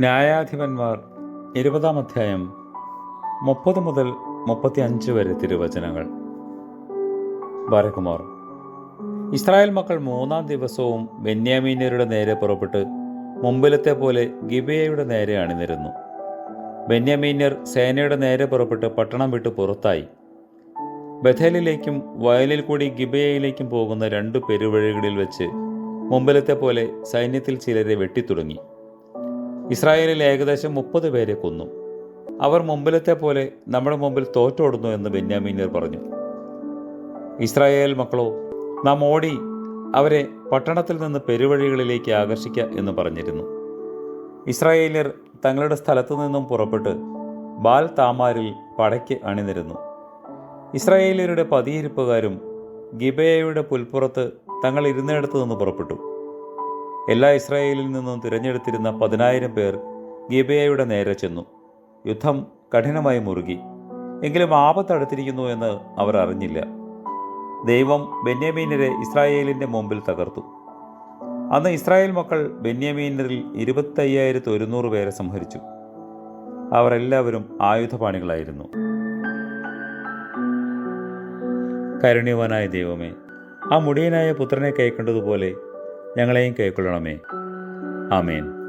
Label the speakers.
Speaker 1: ന്യായാധിപന്മാർ ഇരുപതാം അധ്യായം മുപ്പത് മുതൽ മുപ്പത്തി അഞ്ച് വരെ തിരുവചനങ്ങൾ. ബാലകുമാർ ഇസ്രായേൽ മക്കൾ മൂന്നാം ദിവസവും ബെന്യാമീനരുടെ നേരെ പുറപ്പെട്ട് മുമ്പിലത്തെ പോലെ ഗിബയയുടെ നേരെ അണിനിരുന്നു. ബെന്യാമീന്യർ സേനയുടെ നേരെ പുറപ്പെട്ട് പട്ടണം വിട്ട് പുറത്തായി. ബഥേലിലേക്കും വയലിൽ കൂടി ഗിബയയിലേക്കും പോകുന്ന രണ്ടു പെരുവഴികളിൽ വെച്ച് മുമ്പിലത്തെ പോലെ സൈന്യത്തിൽ ചിലരെ വെട്ടിത്തുടങ്ങി. ഇസ്രായേലിൽ ഏകദേശം മുപ്പത് പേരെ കൊന്നു. അവർ മുമ്പിലത്തെ പോലെ നമ്മുടെ മുമ്പിൽ തോറ്റോടുന്നു എന്ന് ബെന്യാമീനിയർ പറഞ്ഞു. ഇസ്രായേൽ മക്കളോ നാം ഓടി അവരെ പട്ടണത്തിൽ നിന്ന് പെരുവഴികളിലേക്ക് ആകർഷിക്കുക എന്ന് പറഞ്ഞിരുന്നു. ഇസ്രായേലിയർ തങ്ങളുടെ സ്ഥലത്തു നിന്നും പുറപ്പെട്ട് ബാൽ താമാരിൽ പടയ്ക്ക് അണിനിരുന്നു. ഇസ്രായേലിയരുടെ പതിയിരിപ്പുകാരും ഗിബയയുടെ പുൽപ്പുറത്ത് തങ്ങൾ ഇരുന്നിടത്തു നിന്ന് പുറപ്പെട്ടു. എല്ലാ ഇസ്രായേലിൽ നിന്നും തിരഞ്ഞെടുത്തിരുന്ന പതിനായിരം പേർ ഗിബയയുടെ നേരെ ചെന്നു. യുദ്ധം കഠിനമായി മുറുകി. എങ്കിലും ആപത്തടുത്തിരിക്കുന്നു എന്ന് അവർ അറിഞ്ഞില്ല. ദൈവം ബെന്യാമീനരെ ഇസ്രായേലിന്റെ മുമ്പിൽ തകർത്തു. അന്ന് ഇസ്രായേൽ മക്കൾ ബെന്യാമീനരിൽ ഇരുപത്തയ്യായിരത്തി ഒരുന്നൂറ് പേരെ സംഹരിച്ചു. അവരെല്ലാവരും ആയുധപാണികളായിരുന്നു. കരുണ്യവാനായ ദൈവമേ ആ മുടിയനായ പുത്രനെ കൈക്കൊണ്ടതുപോലെ ഞങ്ങളെയും കൈക്കൊള്ളണമേ ആമേൻ.